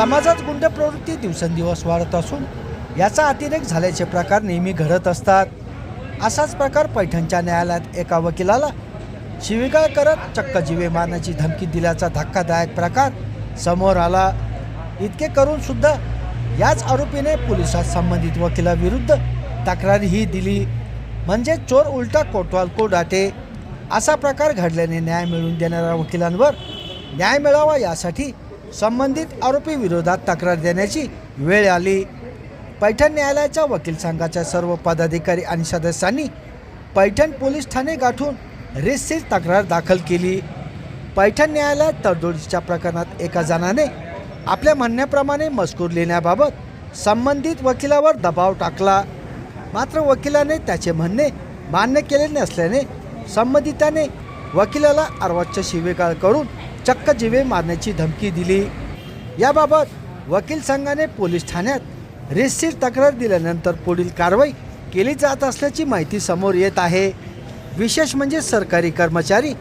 समाजात गुंड प्रवृत्ती दिवसेंदिवस वाढत असून याचा अतिरेक झाल्याचे प्रकार नेहमी घडत असतात. असाच प्रकार पैठणच्या न्यायालयात एका वकिलाला शिविगाळ करत चक्क जीवे मारण्याची धमकी दिल्याचा धक्कादायक प्रकार समोर आला. इतके करून सुद्धा याच आरोपीने पोलिसात संबंधित वकिलाविरुद्ध तक्रारही दिली. म्हणजे चोर उलटा कोटवाल को डाटे असा प्रकार घडल्याने न्याय मिळवून देणाऱ्या वकिलांवर न्याय मिळावा यासाठी संबंधित आरोपी विरोधात तक्रार देण्याची वेळ आली. पैठण न्यायालयाच्या वकील संघाच्या सर्व पदाधिकारी आणि सदस्यांनी पैठण पोलीस ठाणे गाठून रितसील तक्रार दाखल केली. पैठण न्यायालयात तडजोडीच्या प्रकरणात एका जणाने आपल्या म्हणण्याप्रमाणे मजकूर लिहिण्याबाबत संबंधित वकिलावर दबाव टाकला. मात्र वकिलाने त्याचे म्हणणे मान्य केले नसल्याने संबंधिताने वकिलाला अर्वाच्य शिवेगाळ करून चक्क जीवे मारण्याची धमकी दिली. याबाबत वकील संघाने पोलीस ठाण्यात रितसील तक्रार दिल्यानंतर पुढील कारवाई केली जात असल्याची माहिती समोर येत आहे. विशेष म्हणजे सरकारी कर्मचारी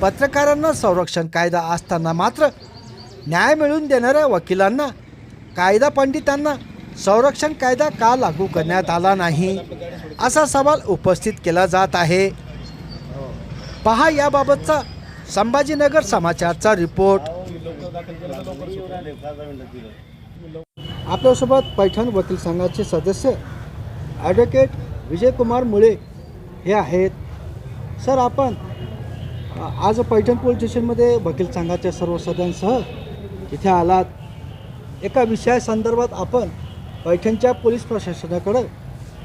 पत्रकारांना संरक्षण कायदा असताना मात्र न्याय मिळवून देणाऱ्या वकिलांना कायदा पंडितांना संरक्षण कायदा का लागू करण्यात आला नाही असा सवाल उपस्थित केला जात आहे. पहा याबाबतचा संभाजीनगर समाचारचा रिपोर्ट. आपल्यासोबत पैठण वकील संघाचे सदस्य ॲडव्होकेट विजयकुमार मुळे हे आहेत. सर आपण आज पैठण पोलीस स्टेशनमध्ये वकील संघाच्या सर्व सदस्यांसह इथे आलात. एका विषयासंदर्भात आपण पैठणच्या पोलीस प्रशासनाकडं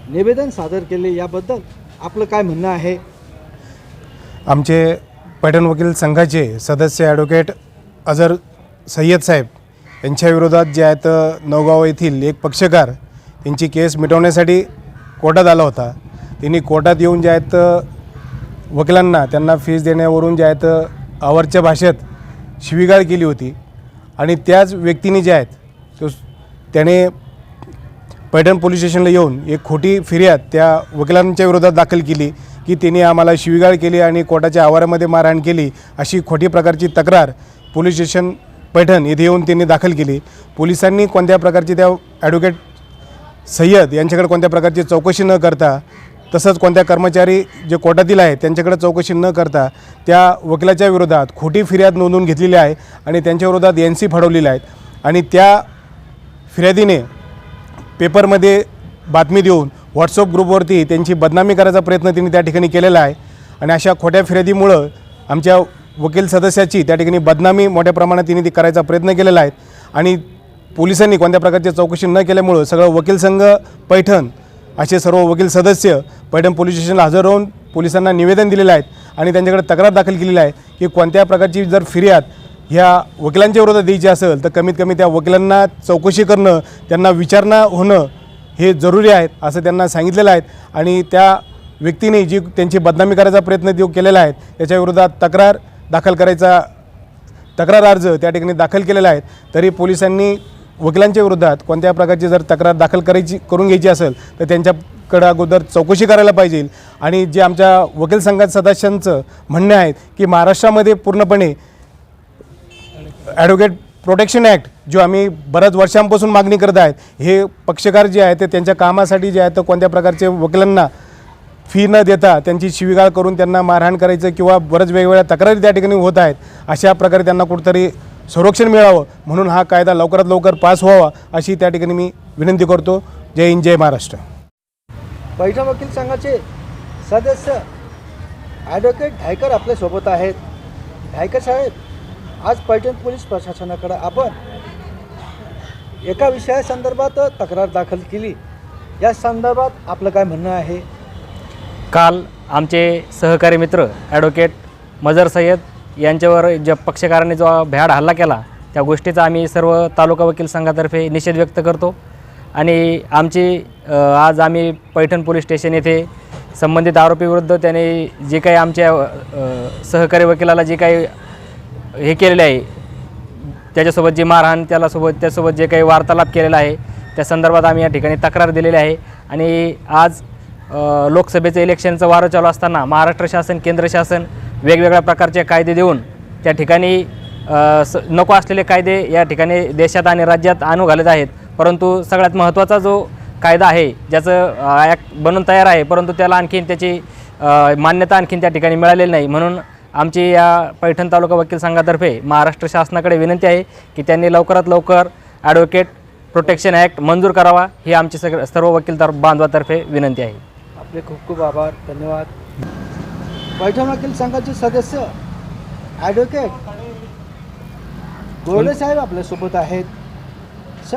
निवेदन सादर केले. याबद्दल आपलं काय म्हणणं आहे? आमचे पैठण वकील संघाचे सदस्य ॲडव्होकेट अझर सय्यद साहेब यांच्या विरोधात जे आहेत नवगाव येथील एक पक्षकार त्यांची केस मिटवण्यासाठी कोर्टात आला होता. त्यांनी कोर्टात येऊन जे आहेत वकिलांना त्यांना फीस देण्यावरून जे आहेत आवरच्या भाषेत शिवीगाळ केली होती आणि त्याच व्यक्तीने जे आहेत तो त्याने पैठण पोलीस स्टेशनला येऊन एक खोटी फिर्याद त्या वकिलांच्या विरोधात दाखल केली. की तिने आम्हाला शिवीगाळ केली आणि कोर्टाच्या आवारामध्ये मारहाण केली अशी खोटी प्रकारची तक्रार पोलीस स्टेशन पैठण येथे येऊन त्यांनी दाखल केली. पोलिसांनी कोणत्या प्रकारची त्या ॲडव्होकेट सय्यद यांच्याकडे कोणत्या प्रकारची चौकशी न करता तसंच कोणत्या कर्मचारी जे कोर्टातील आहेत त्यांच्याकडे चौकशी न करता त्या वकिलाच्या विरोधात खोटी फिर्याद नोंदवून घेतलेली आहे आणि त्यांच्या विरोधात एन सी फडवलेल्या आहेत. आणि त्या फिर्यादीने पेपरमध्ये बातमी देऊन व्हॉट्सअप ग्रुपवरती त्यांची बदनामी करायचा प्रयत्न त्यांनी त्या ठिकाणी केलेला आहे. आणि अशा खोट्या फिर्यादीमुळं आमच्या वकील सदस्याची त्या ठिकाणी बदनामी मोठ्या प्रमाणात तिने ती करायचा प्रयत्न केलेला आहे. आणि पोलिसांनी कोणत्या प्रकारची चौकशी न केल्यामुळं सगळं वकील संघ पैठण असे सर्व वकील सदस्य पैठण पोलीस स्टेशनला हजर राहून पोलिसांना निवेदन दिलेलं आहेत आणि त्यांच्याकडे तक्रार दाखल केलेली आहे की कोणत्या प्रकारची जर फिर्याद ह्या वकिलांच्या विरोधात द्यायची असेल तर कमीत कमी त्या वकिलांना चौकशी करणं त्यांना विचारणा होणं हे जरुरी आहेत असं त्यांना सांगितलेलं आहे आणि त्या व्यक्तीने जी त्यांची बदनामी करायचा प्रयत्न जो केलेला आहे त्याच्याविरोधात तक्रार दाखल करायचा तक्रार अर्ज त्या ठिकाणी दाखल केलेला आहे. तरी पोलिसांनी वकिलांच्या विरोधात कोणत्या प्रकारची जर तक्रार दाखल करायची करून घ्यायची असेल तर त्यांच्याकडं अगोदर चौकशी करायला पाहिजे. आणि जे आमच्या वकील संघात सदस्यांचं म्हणणं आहे की महाराष्ट्रामध्ये पूर्णपणे ॲडव्होकेट प्रोटेक्शन ॲक्ट जो आम्ही बऱ्याच वर्षांपासून मागणी करत आहेत हे पक्षकार जे आहेत ते त्यांच्या कामासाठी जे आहेत तर कोणत्या प्रकारचे वकिलांना फी न देता त्यांची शिवीगाळ करून त्यांना मारहाण करायचं किंवा बरंच वेगवेगळ्या तक्रारी त्या ठिकाणी होत आहेत अशा प्रकारे त्यांना कुठंतरी संरक्षण मिळावं म्हणून हा कायदा लवकरात लवकर पास व्हावा अशी त्या ठिकाणी मी विनंती करतो. जय हिंद जय महाराष्ट्र. पैठण वकील संघाचे सदस्य ॲडव्होकेट ढायकर आपल्यासोबत आहेत. ढायकर साहेब आज पैठण पोलीस प्रशासनाकडं आपण एका विषयासंदर्भात तक्रार दाखल केली. या संदर्भात आपलं काय म्हणणं आहे? काल आमचे सहकारी मित्र ॲडव्होकेट मजर सय्यद यांच्यावर ज्या पक्षकाराने जो भ्याड हल्ला केला त्या गोष्टीचा आम्ही सर्व तालुका वकील संघातर्फे निषेध व्यक्त करतो. आणि आमची आज आम्ही पैठण पोलीस स्टेशन येथे संबंधित आरोपीविरुद्ध त्याने जे काही आमच्या सहकारी वकिलाला जे काही हे केलेले आहे. त्याच्यासोबत जी मारहाण त्यालासोबत त्यासोबत जे काही वार्तालाप केलेला आहे त्या संदर्भात आम्ही या ठिकाणी तक्रार दिलेली आहे. आणि आज लोकसभेचं इलेक्शनचं वारं चालू असताना महाराष्ट्र शासन केंद्र शासन वेगवेगळ्या प्रकारचे कायदे देऊन त्या ठिकाणी स नको असलेले कायदे या ठिकाणी देशात आणि राज्यात आणू घालत आहेत. परंतु सगळ्यात महत्त्वाचा जो कायदा आहे ज्याचं ॲक्ट बनून तयार आहे परंतु त्याला आणखीन त्याची मान्यता आणखीन त्या ठिकाणी मिळालेली नाही. म्हणून आमची या पैठण तालुका वकील संघातर्फे महाराष्ट्र शासनाकडे विनंती आहे की त्यांनी लवकरात लवकर ॲडव्होकेट प्रोटेक्शन ॲक्ट मंजूर करावा ही आमची सग सर्व वकील तर बांधवातर्फे विनंती आहे. आपले खूप खूप आभार धन्यवाद. पैठण वकील संघाचे सदस्य ॲडव्होकेट गोरडे साहेब आपल्यासोबत आहेत.